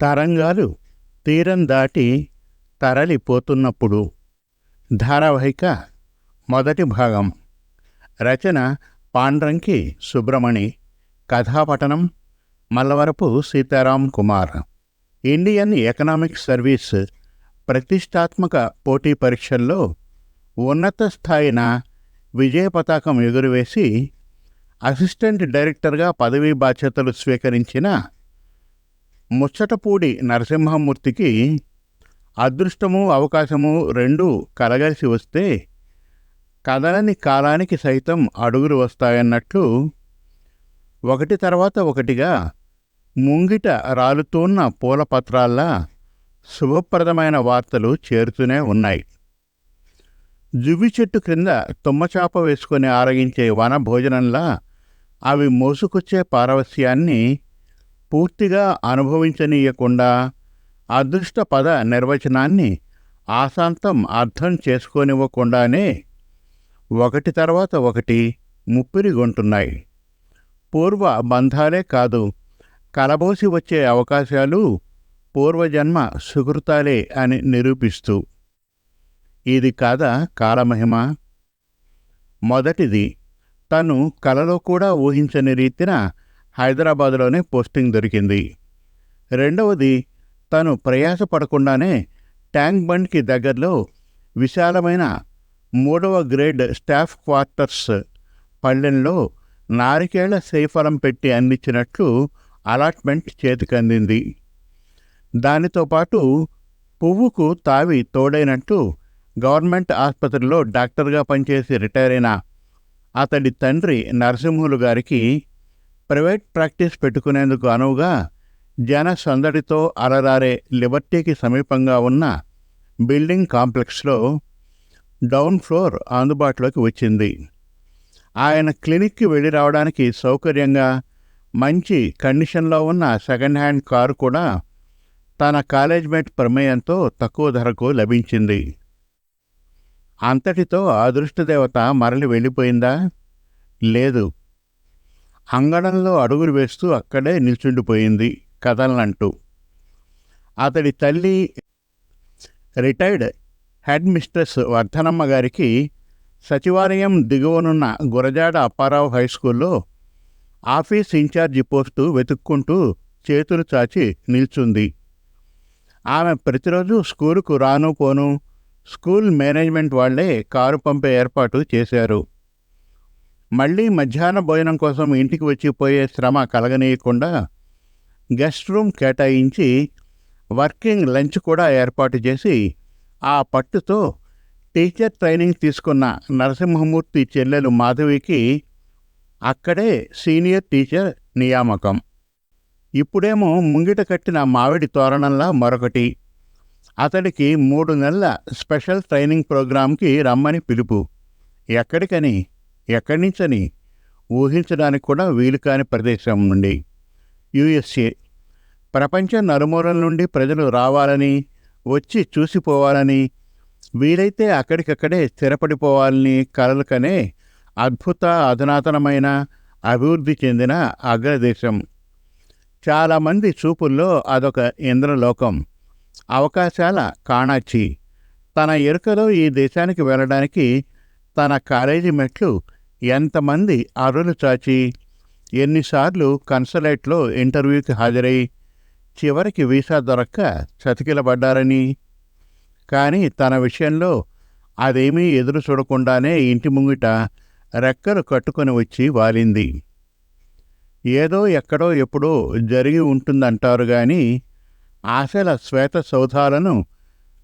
తరంగాలు తీరం దాటి తరలిపోతున్నప్పుడు. ధారావాహిక మొదటి భాగం. రచన Pandranki Subramani. కథాపఠనం Mallavarapu Sitaram Kumar. Indian economic service ప్రతిష్టాత్మక పోటీ పరీక్షల్లో ఉన్నత స్థాయిన విజయ పతాకం ఎగురవేసి అసిస్టెంట్ డైరెక్టర్గా పదవీ బాధ్యతలు స్వీకరించిన ముచ్చటపూడి నరసింహమూర్తికి అదృష్టము అవకాశము రెండూ కలగలిసి వస్తే కదలని కాలానికి సైతం అడుగులు వస్తాయన్నట్లు ఒకటి తర్వాత ఒకటిగా ముంగిట రాలుతోన్న పూల పత్రాల్లా శుభప్రదమైన వార్తలు చేరుతూనే ఉన్నాయి. జువ్వి చెట్టు క్రింద తుమ్మచాప వేసుకొని ఆరగించే వన భోజనంలా అవి మోసుకొచ్చే పారవస్యాన్ని పూర్తిగా అనుభవించనీయకుండా అదృష్ట పద నిర్వచనాన్ని ఆశాంతం అర్థం చేసుకోనివ్వకుండానే ఒకటి తర్వాత ఒకటి ముప్పిరిగొంటున్నాయి పూర్వ బంధాలే కాదు కలబోసి వచ్చే అవకాశాలు పూర్వజన్మ సుకృతాలే అని నిరూపిస్తూ. ఇది కాదా కాలమహిమ? మొదటిది తను కలలో కూడా ఊహించని రీతిన హైదరాబాదులోనే పోస్టింగ్ దొరికింది. రెండవది తను ప్రయాసపడకుండానే ట్యాంక్ బండ్కి దగ్గరలో విశాలమైన మూడవ గ్రేడ్ స్టాఫ్ క్వార్టర్స్ పల్లెల్లో నారికేళ్ళ శ్రీఫలం పెట్టి అందించినట్లు అలాట్మెంట్ చేతికందింది. దానితో పాటు పువ్వుకు తావి తోడైనట్టు గవర్నమెంట్ ఆసుపత్రిలో డాక్టర్గా పనిచేసి రిటైర్ అయిన అతడి తండ్రి నరసింహులు గారికి ప్రైవేట్ ప్రాక్టీస్ పెట్టుకునేందుకు అనువుగా జన సందడితో అలరారే లిబర్టీకి సమీపంగా ఉన్న బిల్డింగ్ కాంప్లెక్స్లో డౌన్ ఫ్లోర్ అందుబాటులోకి వచ్చింది. ఆయన క్లినిక్కి వెళ్ళి రావడానికి సౌకర్యంగా మంచి కండిషన్లో ఉన్న సెకండ్ హ్యాండ్ కారు కూడా తన కాలేజ్ మేట్ ప్రమేయంతో తక్కువ ధరకు లభించింది. అంతటితో అదృష్టదేవత మరలి వెళ్ళిపోయిందా? లేదు. అంగడంలో అడుగులు వేస్తూ అక్కడే నిల్చుండిపోయింది కథలనంటూ అతడి తల్లి రిటైర్డ్ హెడ్ మిస్ట్రెస్ వర్ధనమ్మ గారికి సచివాలయం దిగువనున్న గురజాడ అప్పారావు హై స్కూల్లో ఆఫీస్ ఇన్ఛార్జి పోస్టు వెతుక్కుంటూ చేతులు చాచి నిల్చుంది. ఆమె ప్రతిరోజు స్కూలుకు రాను పోను స్కూల్ మేనేజ్మెంట్ వాళ్ళే కారు పంపే ఏర్పాటు చేశారు. మళ్ళీ మధ్యాహ్న భోజనం కోసం ఇంటికి వచ్చిపోయే శ్రమ కలగనీయకుండా గెస్ట్ రూమ్ కేటాయించి వర్కింగ్ లంచ్ కూడా ఏర్పాటు చేసి ఆ పట్టుతో టీచర్ ట్రైనింగ్ తీసుకున్న నరసింహమూర్తి చెల్లెలు మాధవికి అక్కడే సీనియర్ టీచర్ నియామకం. ఇప్పుడేమో ముంగిట కట్టిన మామిడి తోరణంలా మరొకటి. అతడికి మూడు నెలల స్పెషల్ ట్రైనింగ్ ప్రోగ్రాంకి రమ్మని పిలుపు. ఎక్కడికని? ఎక్కడి నుంచని ఊహించడానికి కూడా వీలు కాని ప్రదేశం నుండి. యుఎస్ఏ. ప్రపంచ నలుమూలల నుండి ప్రజలు రావాలని వచ్చి చూసిపోవాలని వీలైతే అక్కడికక్కడే స్థిరపడిపోవాలని కలలు కనే అద్భుత అధునాతనమైన అభివృద్ధి చెందిన అగ్రదేశం. చాలామంది చూపుల్లో అదొక ఇంద్రలోకం. అవకాశాల కాణాచి. తన ఎరుకలో ఈ దేశానికి వెళ్ళడానికి తన కాలేజీ మెట్లు ఎంతమంది అరులు చాచి ఎన్నిసార్లు కన్సలేట్లో ఇంటర్వ్యూకి హాజరై చివరికి వీసా దొరక్క చతికిలబడ్డారని. కానీ తన విషయంలో అదేమీ ఎదురు చూడకుండానే ఇంటి ముంగిట రెక్కలు కట్టుకొని వచ్చి వాలింది. ఏదో ఎక్కడో ఎప్పుడో జరిగి ఉంటుందంటారు గాని ఆశల శ్వేత సౌధాలను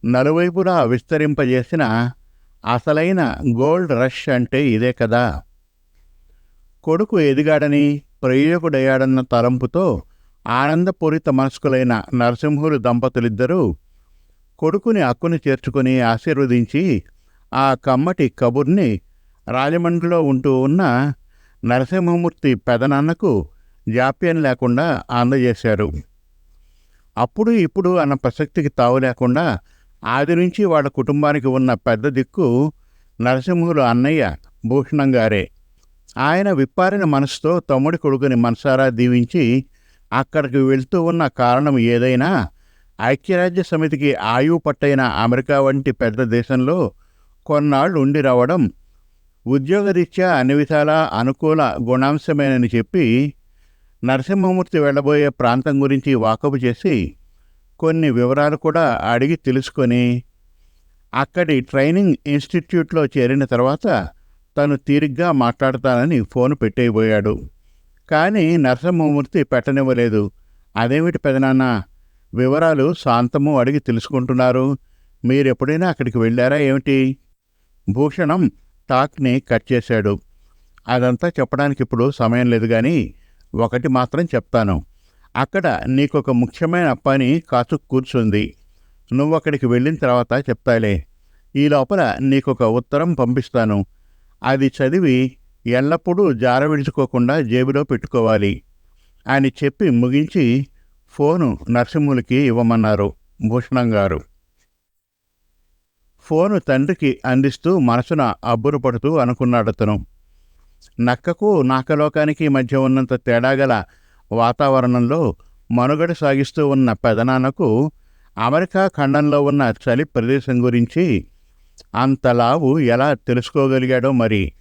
నలువైపులా విస్తరింపజేసిన అసలైన గోల్డ్ రష్ అంటే ఇదే కదా. కొడుకు ఎదిగాడని ప్రయోజకుడయ్యాడన్న తలంపుతో ఆనందపూరిత మనస్కులైన నరసింహులు దంపతులిద్దరూ కొడుకుని అక్కుని చేర్చుకుని ఆశీర్వదించి ఆ కమ్మటి కబుర్ని రాజమండ్రిలో ఉంటూ ఉన్న నరసింహమూర్తి పెదనాన్నకు జాప్యం లేకుండా అందజేశారు. అప్పుడు ఇప్పుడు అన్న ప్రసక్తికి తావు లేకుండా ఆది నుంచి వాళ్ళ కుటుంబానికి ఉన్న పెద్ద దిక్కు నరసింహులు అన్నయ్య భూషణం గారే. ఆయన విప్పారిన మనసుతో తమ్ముడి కొడుకుని మనసారా దీవించి అక్కడికి వెళ్తూ ఉన్న కారణం ఏదైనా ఐక్యరాజ్య సమితికి ఆయువు పట్టైన అమెరికా వంటి పెద్ద దేశంలో కొన్నాళ్ళు ఉండి రావడం ఉద్యోగరీత్యా అన్ని విధాలా అనుకూల గుణాంశమేనని చెప్పి నరసింహమూర్తి వెళ్ళబోయే ప్రాంతం గురించి వాకపు చేసి కొన్ని వివరాలు కూడా అడిగి తెలుసుకొని అక్కడి ట్రైనింగ్ ఇన్స్టిట్యూట్లో చేరిన తర్వాత తను తీరిగ్గా మాట్లాడతానని ఫోన్ పెట్టేయబోయాడు. కానీ నరసింహమూర్తి పెట్టనివ్వలేదు. అదేమిటి పెదనాన్న? వివరాలు శాంతము అడిగి తెలుసుకుంటున్నారు. మీరెప్పుడైనా అక్కడికి వెళ్ళారా ఏమిటి? భూషణం టాక్ని కట్ చేశాడు. అదంతా చెప్పడానికి ఇప్పుడు సమయం లేదు కానీ ఒకటి మాత్రం చెప్తాను. అక్కడ నీకొక ముఖ్యమైన పని కాచు కూర్చుంది. నువ్వు అక్కడికి వెళ్ళిన తర్వాత చెప్తాలే. ఈ లోపల నీకొక ఉత్తరం పంపిస్తాను. అది చదివి ఎల్లప్పుడూ జార విడుచుకోకుండా జేబులో పెట్టుకోవాలి. అని చెప్పి ముగించి ఫోను నరసింహులకి ఇవ్వమన్నారు భూషణం గారు. ఫోను తండ్రికి అందిస్తూ మనసున అబ్బురపడుతూ అనుకున్నాడతను. నక్కకు నాకలోకానికి మధ్య ఉన్నంత తేడాగల వాతావరణంలో మనుగడ సాగిస్తూ ఉన్న పెదనాన్నకు అమెరికా ఖండంలో ఉన్న చలి ప్రదేశం గురించి అంతలావు ఎలా తెలుసుకోగలిగాడో మరి?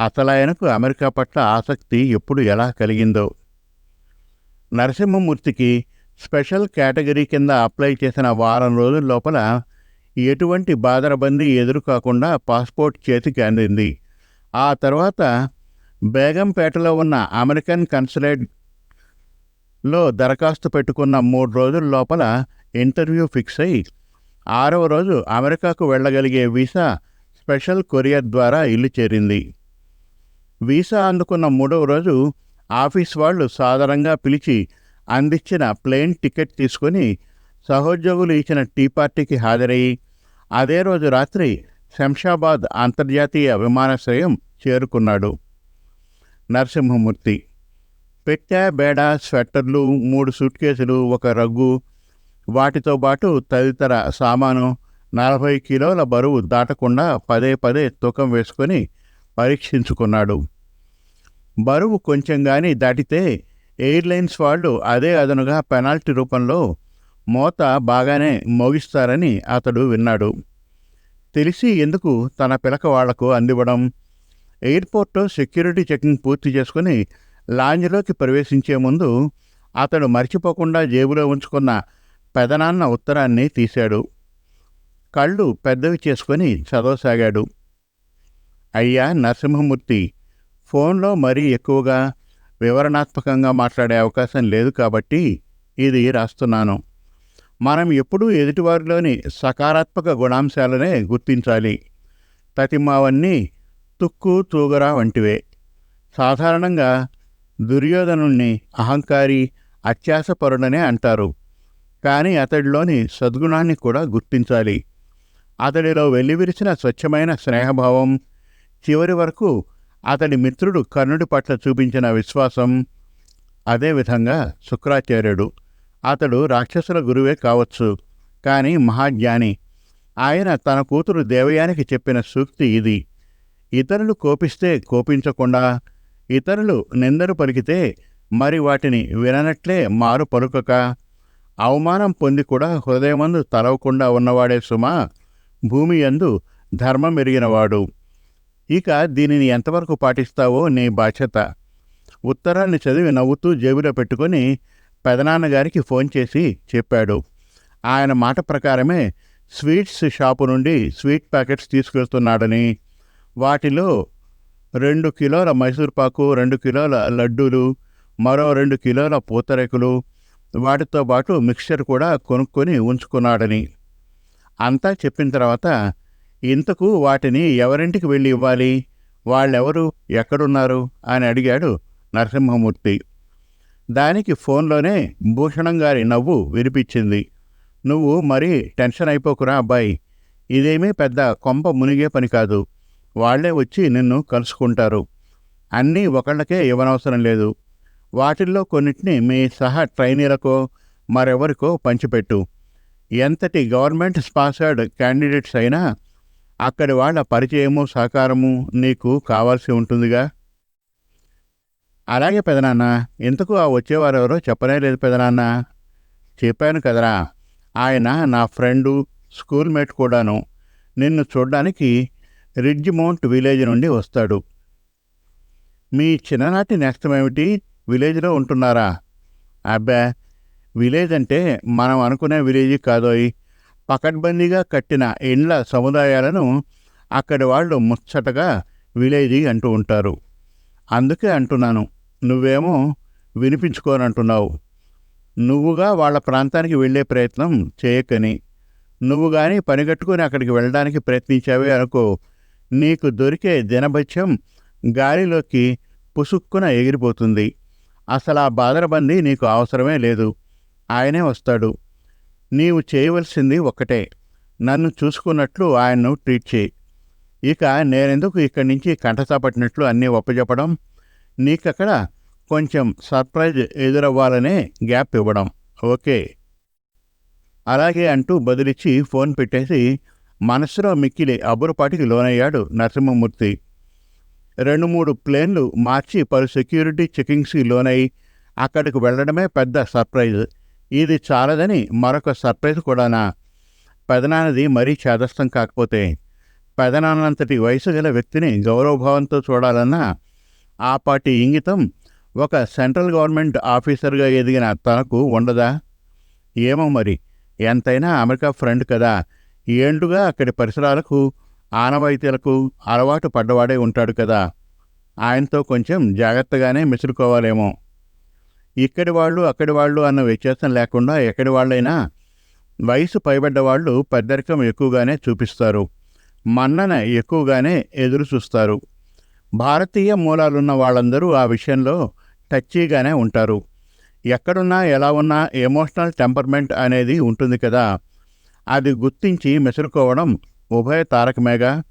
అసలాయనకు అమెరికా పట్ల ఆసక్తి ఎప్పుడు ఎలా కలిగిందో? నరసింహమూర్తికి స్పెషల్ కేటగిరీ కింద అప్లై చేసిన వారం రోజుల లోపల ఎటువంటి బాదరబందీ ఎదురు కాకుండా పాస్పోర్ట్ చేతికి అందింది. ఆ తర్వాత బేగంపేటలో ఉన్న అమెరికన్ లో దరఖాస్తు పెట్టుకున్న మూడు రోజుల లోపల ఇంటర్వ్యూ ఫిక్స్ అయి ఆరవ రోజు అమెరికాకు వెళ్ళగలిగే వీసా స్పెషల్ కొరియర్ ద్వారా ఇల్లు చేరింది. వీసా అందుకున్న మూడవ రోజు ఆఫీస్ వాళ్ళు సాధారణంగా పిలిచి అందించిన ప్లేన్ టికెట్ తీసుకొని సహోద్యోగులు ఇచ్చిన టీ పార్టీకి హాజరయ్యి అదే రోజు రాత్రి శంషాబాద్ అంతర్జాతీయ విమానాశ్రయం చేరుకున్నాడు. నరసింహమూర్తి పెట్టె బేడ స్వెట్టర్లు మూడు సూట్ కేసులు ఒక రగ్గు వాటితో పాటు తదితర సామాను నలభై కిలోల బరువు దాటకుండా పదే పదే తూకం వేసుకొని పరీక్షించుకున్నాడు. బరువు కొంచెం కానీ దాటితే ఎయిర్లైన్స్ వాళ్ళు అదే అదనుగా పెనాల్టీ రూపంలో మోత బాగానే మోగిస్తారని అతడు విన్నాడు. తెలిసి ఎందుకు తన పిలక వాళ్ళకు అందివ్వడం? ఎయిర్పోర్ట్ సెక్యూరిటీ చెకింగ్ పూర్తి చేసుకుని లాంజ్లోకి ప్రవేశించే ముందు అతడు మర్చిపోకుండా జేబులో ఉంచుకున్న పెదనాన్న ఉత్తరాన్ని తీశాడు. కళ్ళు పెద్దవి చేసుకొని చదవసాగాడు. అయ్యా నరసింహమూర్తి ఫోన్లో మరీ ఎక్కువగా వివరణాత్మకంగా మాట్లాడే అవకాశం లేదు కాబట్టి ఇది రాస్తున్నాను. మనం ఎప్పుడూ ఎదుటివారిలోని సకారాత్మక గుణాంశాలనే గుర్తించాలి. తతిమావన్నీ తుక్కు తూగరా వంటివే. సాధారణంగా దుర్యోధనుణ్ణి అహంకారి అత్యాసపరుడనే అంటారు. కానీ అతడిలోని సద్గుణాన్ని కూడా గుర్తించాలి. అతడిలో వెల్లివిరిసిన స్వచ్ఛమైన స్నేహభావం చివరి వరకు అతడి మిత్రుడు కర్ణుడి పట్ల చూపించిన విశ్వాసం అదేవిధంగా శుక్రాచార్యుడు. అతడు రాక్షసుల గురువే కావచ్చు కానీ మహాజ్ఞాని. ఆయన తన కూతురు దేవయానికి చెప్పిన సూక్తి ఇది. ఇతరులు కోపిస్తే కోపించకుండా ఇతరులు నిందరు పలికితే మరి వాటిని విననట్లే మారు పలుకక. అవమానం పొంది కూడా హృదయమందు తలవకుండా ఉన్నవాడే సుమా భూమి యందు ధర్మం ఎరిగినవాడు ఇక దీనిని ఎంతవరకు పాటిస్తావో నీ బాధ్యత. ఉత్తరాన్ని చదివి నవ్వుతూ జేబులో పెట్టుకొని పెదనాన్నగారికి ఫోన్ చేసి చెప్పాడు. ఆయన మాట ప్రకారమే స్వీట్స్ షాపు నుండి స్వీట్ ప్యాకెట్స్ తీసుకెళ్తున్నాడని. వాటిలో రెండు కిలోల మైసూర్పాకు రెండు కిలోల లడ్డూలు మరో రెండు కిలోల పూతరేకులు. వాటితో పాటు మిక్చర్ కూడా కొనుక్కొని ఉంచుకున్నాడని. అంతా చెప్పిన తర్వాత ఇంతకు వాటిని ఎవరింటికి వెళ్ళి ఇవ్వాలి? వాళ్ళెవరు? ఎక్కడున్నారు? అని అడిగాడు నరసింహమూర్తి. దానికి ఫోన్లోనే భూషణం గారి నవ్వు వినిపించింది. నువ్వు మరీ టెన్షన్ అయిపోకురా అబ్బాయి. ఇదేమీ పెద్ద కొంప మునిగే పని కాదు. వాళ్ళే వచ్చి నిన్ను కలుసుకుంటారు. అన్నీ ఒకళ్ళకే ఇవ్వనవసరం లేదు. వాటిల్లో కొన్నిటిని మీ సహా ట్రైనీలకో మరెవరికో పంచిపెట్టు. ఎంతటి గవర్నమెంట్ స్పాన్సర్డ్ క్యాండిడేట్స్ అయినా అక్కడి వాళ్ళ పరిచయము సహకారము నీకు కావాల్సి ఉంటుందిగా? అలాగే పెదనాన్న ఎందుకు ఆ వచ్చేవారెవరో చెప్పనే లేదు పెదనాన్న. చెప్పాను కదరా. ఆయన నా ఫ్రెండు స్కూల్ మేట్ కూడాను. నిన్ను చూడడానికి రిడ్జ్ మౌంట్ విలేజ్ నుండి వస్తాడు. మీ చిన్ననాటి నేస్తం ఏమిటి? విలేజ్లో ఉంటున్నారా? అబ్బా విలేజ్ అంటే మనం అనుకునే విలేజ్ కాదోయ్. పకడ్బందీగా కట్టిన ఇండ్ల సముదాయాలను అక్కడి వాళ్ళు ముచ్చటగా విలేజీ అంటూ ఉంటారు. అందుకే అంటున్నాను నువ్వేమో వినిపించుకోనంటున్నావు. నువ్వుగా వాళ్ళ ప్రాంతానికి వెళ్ళే ప్రయత్నం చేయకని. నువ్వు కానీ పనిగట్టుకుని అక్కడికి వెళ్ళడానికి ప్రయత్నించావే అనుకో. నీకు దొరికే దినభత్యం గాలిలోకి పుసుక్కున ఎగిరిపోతుంది. అసలు ఆ బాదరబందీ నీకు అవసరమే లేదు. ఆయనే వస్తాడు. నీవు చేయవలసింది ఒక్కటే. నన్ను చూసుకున్నట్లు ఆయన్ను ట్రీట్ చేయి. ఇక నేనెందుకు ఇక్కడి నుంచి కంటసాపట్టినట్లు అన్నీ ఒప్పజెప్పడం? నీకక్కడ కొంచెం సర్ప్రైజ్ ఎదురవ్వాలనే గ్యాప్ ఇవ్వడం. ఓకే. అలాగే అంటూ బదిలిచ్చి ఫోన్ పెట్టేసి మనసులో మిక్కిలి అబ్బురపాటికి లోనయ్యాడు నరసింహమూర్తి. రెండు మూడు ప్లేన్లు మార్చి పలు సెక్యూరిటీ చెకింగ్స్కి లోనై అక్కడికి వెళ్ళడమే పెద్ద సర్ప్రైజ్. ఇది చాలదని మరొక సర్ప్రైజ్ కూడానా? పెదనాన్నది మరీ చేదస్తం కాకపోతే పెదనాన్నంతటి వయసు గల వ్యక్తిని గౌరవభావంతో చూడాలన్నా ఆ పాటి ఇంగితం ఒక సెంట్రల్ గవర్నమెంట్ ఆఫీసర్గా ఎదిగిన తనకు ఉండదా? ఏమో మరి. ఎంతైనా అమెరికా ఫ్రెండ్ కదా. ఏండుగా అక్కడి పరిసరాలకు ఆనవాయితీలకు అలవాటు పడ్డవాడే ఉంటాడు కదా. ఆయనతో కొంచెం జాగ్రత్తగానే మెసులుకోవాలేమో ఇక్కడి వాళ్ళు అక్కడి వాళ్ళు అన్న వ్యత్యాసం లేకుండా ఎక్కడి వాళ్ళైనా వయసు పైబడ్డ వాళ్ళు పెద్దరికం ఎక్కువగానే చూపిస్తారు. మన్నన ఎక్కువగానే ఎదురు చూస్తారు భారతీయ మూలాలున్న వాళ్ళందరూ ఆ విషయంలో టచ్చీగానే ఉంటారు. ఎక్కడున్నా ఎలా ఉన్నా ఎమోషనల్ టెంపర్మెంట్ అనేది ఉంటుంది కదా. అది గుర్తించి మెసురుకోవడం ఉభయ తారకమేగా.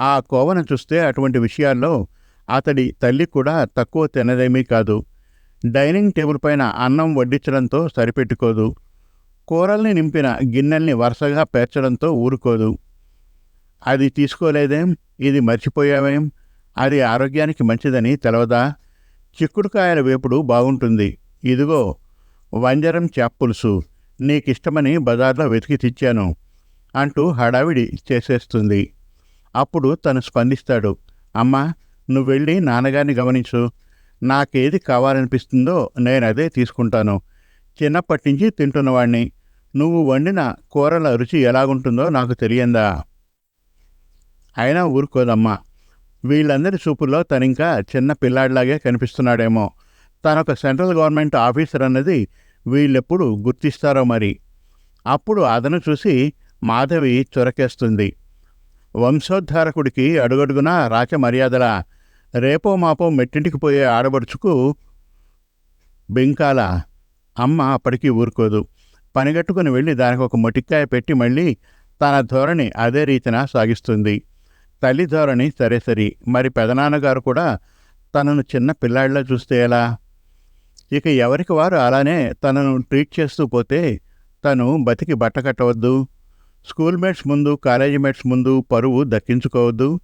ఆ కోవను చూస్తే అటువంటి విషయాల్లో అతడి తల్లి కూడా తక్కువ తినదేమీ కాదు. డైనింగ్ టేబుల్ పైన అన్నం వడ్డించడంతో సరిపెట్టుకోదు. కూరల్ని నింపిన గిన్నెల్ని వరుసగా పేర్చడంతో ఊరుకోదు. అది తీసుకోలేదేం? ఇది మర్చిపోయావేం? అది ఆరోగ్యానికి మంచిదని తెలవదా? చిక్కుడుకాయల వేపుడు బాగుంటుంది. ఇదిగో వంజరం చేప్పులుసు నీకిష్టమని బజార్లో వెతికి తెచ్చాను అంటూ హడావిడి చేసేస్తుంది. అప్పుడు తను స్పందిస్తాడు అమ్మా నువ్వు వెళ్ళి నాన్నగారిని గమనించు. నాకేది కావాలనిపిస్తుందో నేను అదే తీసుకుంటాను. చిన్నప్పటి నుంచి తింటున్నవాణ్ణి. నువ్వు వండిన కూరల రుచి ఎలాగుంటుందో నాకు తెలియందా? అయినా ఊరుకోదమ్మా. వీళ్ళందరి చూపుల్లో తనింకా చిన్న పిల్లాడిలాగే కనిపిస్తున్నాడేమో. తనొక సెంట్రల్ గవర్నమెంట్ ఆఫీసర్ అన్నది వీళ్ళెప్పుడు గుర్తిస్తారో మరి. అప్పుడు అదను చూసి మాధవి చొరకేస్తుంది. వంశోద్ధారకుడికి అడుగడుగున రాచ మర్యాదల రేపో మాపో మెట్టింటికి పోయే ఆడబడుచుకు బెంకాల అమ్మ అప్పటికీ ఊరుకోదు. పనిగట్టుకుని వెళ్ళి దానికి ఒక మొటిక్కాయ పెట్టి మళ్ళీ తన ధోరణి అదే రీతిన సాగిస్తుంది. తల్లి ధోరణి సరే సరి మరి పెదనాన్నగారు కూడా తనను చిన్న పిల్లాడిలా చూస్తే ఎలా? ఇక ఎవరికి వారు అలానే తనను ట్రీట్ చేస్తూ పోతే తను బతికి బట్ట కట్టవద్దు. స్కూల్ మేట్స్ ముందు కాలేజీ మేట్స్ ముందు పరువు దక్కించుకోవద్దు.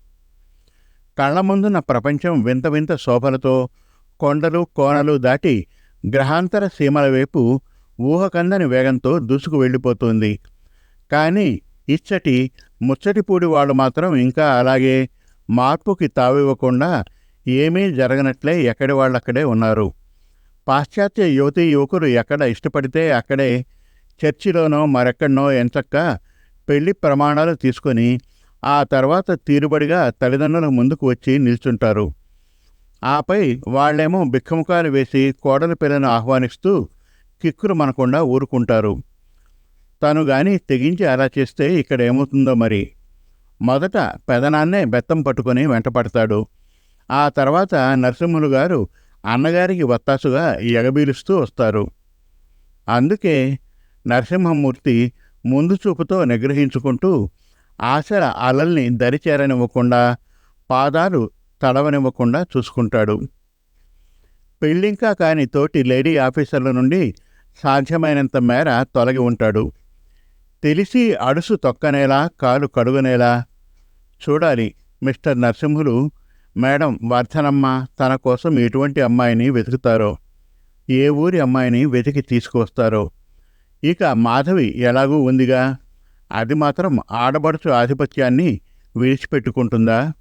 కళ్ళ ముందున్న ప్రపంచం వింత వింత శోభలతో కొండలు కోనలు దాటి గ్రహాంతర సీమల వైపు ఊహకందని వేగంతో దూసుకు వెళ్ళిపోతుంది. కానీ ఇచ్చటి ముచ్చటిపూడి వాళ్ళు మాత్రం ఇంకా అలాగే మార్పుకి తావివ్వకుండా ఏమీ జరగనట్లే ఎక్కడి వాళ్ళక్కడే ఉన్నారు. పాశ్చాత్య యువతి యువకులు ఎక్కడ ఇష్టపడితే అక్కడే చర్చిలోనో మరెక్కడనో ఎంచక్క పెళ్ళి ప్రమాణాలు తీసుకొని ఆ తర్వాత తీరుబడిగా తల్లిదండ్రుల ముందుకు వచ్చి నిల్చుంటారు. ఆపై వాళ్ళేమో బిక్కముఖాలు వేసి కోడలి పిల్లను ఆహ్వానిస్తూ కిక్కులు మనకుండా ఊరుకుంటారు. తను గాని తెగించి అలా చేస్తే ఇక్కడ ఏమవుతుందో మరి. మొదట పెదనాన్నే బెత్తం పట్టుకొని వెంటపడతాడు. ఆ తర్వాత నరసింహులు గారు అన్నగారికి వత్తాసుగా ఎగబీలుస్తూ వస్తారు. అందుకే నరసింహమూర్తి ముందు చూపుతో నిగ్రహించుకుంటూ ఆశల అలల్ని దరిచేరనివ్వకుండా పాదాలు తడవనివ్వకుండా చూసుకుంటాడు. పెళ్ళింకా కాని తోటి లేడీ ఆఫీసర్ల నుండి సాధ్యమైనంత మేర తొలగి ఉంటాడు. తెలిసి అడుసు తొక్కనేలా కాలు కడుగనేలా చూడాలి మిస్టర్ నరసింహులు మేడం వర్ధనమ్మ తన కోసం ఎటువంటి అమ్మాయిని వెతుకుతారో? ఏ ఊరి అమ్మాయిని వెతికి తీసుకువస్తారో? ఇక మాధవి ఎలాగూ ఉందిగా? అది మాత్రం ఆడబడుచు ఆధిపత్యాన్ని విడిచిపెట్టుకుంటుందా?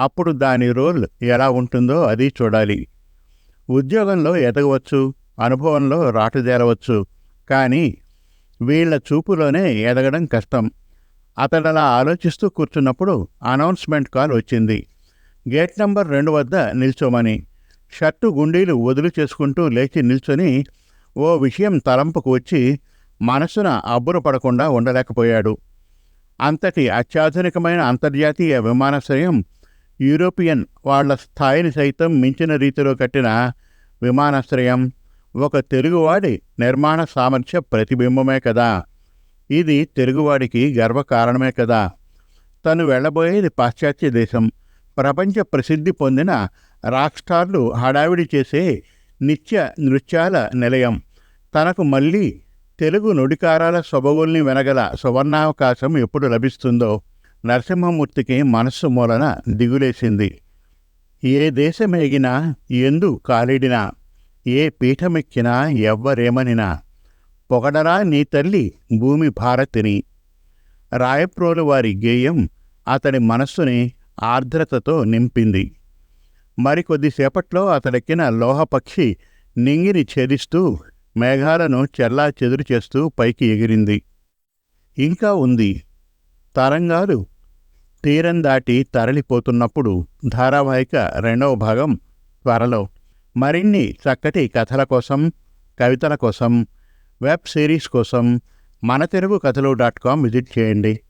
అప్పుడు దాని రోల్ ఎలా ఉంటుందో అది చూడాలి. ఉద్యోగంలో ఎదగవచ్చు అనుభవంలో రాటుదేరవచ్చు కానీ వీళ్ళ చూపులోనే ఎదగడం కష్టం. అతడలా ఆలోచిస్తూ కూర్చున్నప్పుడు అనౌన్స్మెంట్ కాల్ వచ్చింది. గేట్ నంబర్ రెండు వద్ద నిల్చోమని షర్టు గుండీలు వదులు చేసుకుంటూ లేచి నిల్చొని ఓ విషయం తలంపుకు వచ్చి మనసున అబ్బురపడకుండా ఉండలేకపోయాడు. అంతటి అత్యాధునికమైన అంతర్జాతీయ విమానాశ్రయం యూరోపియన్ వాళ్ళ స్థాయిని సైతం మించిన రీతిలో కట్టిన విమానాశ్రయం ఒక తెలుగువాడి నిర్మాణ సామర్థ్య ప్రతిబింబమే కదా. ఇది తెలుగువాడికి గర్వకారణమే కదా. తను వెళ్ళబోయేది పాశ్చాత్య దేశం. ప్రపంచ ప్రసిద్ధి పొందిన రాక్ స్టార్లు హడావిడి చేసే నిత్య నృత్యాల నిలయం. తనకు మళ్ళీ తెలుగు నుడికారాల సొబగుల్ని వెనగల సువర్ణావకాశం ఎప్పుడు లభిస్తుందో నరసింహమూర్తికి మనస్సు మూలన దిగులేసింది. ఏ దేశమేగినా ఎందు కాలిడినా ఏ పీఠమెక్కినా ఎవ్వరేమనినా పొగడరా నీ తల్లి భూమి భారతిని. రాయప్రోలు వారి గేయం అతడి మనస్సుని ఆర్ద్రతతో నింపింది. మరికొద్దిసేపట్లో అతడెక్కిన లోహపక్షి నింగిని ఛేదిస్తూ మేఘాలను చెల్లా చెదురు చేస్తూ పైకి ఎగిరింది. ఇంకా ఉంది. తరంగాలు తీరం దాటి తరలిపోతున్నప్పుడు ధారావాహిక రెండవ భాగం త్వరలో. మరిన్ని చక్కటి కథల కోసం కవితల కోసం వెబ్ సిరీస్ కోసం మన తెలుగు కథలు డాట్ కామ్ విజిట్ చేయండి.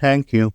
Thank you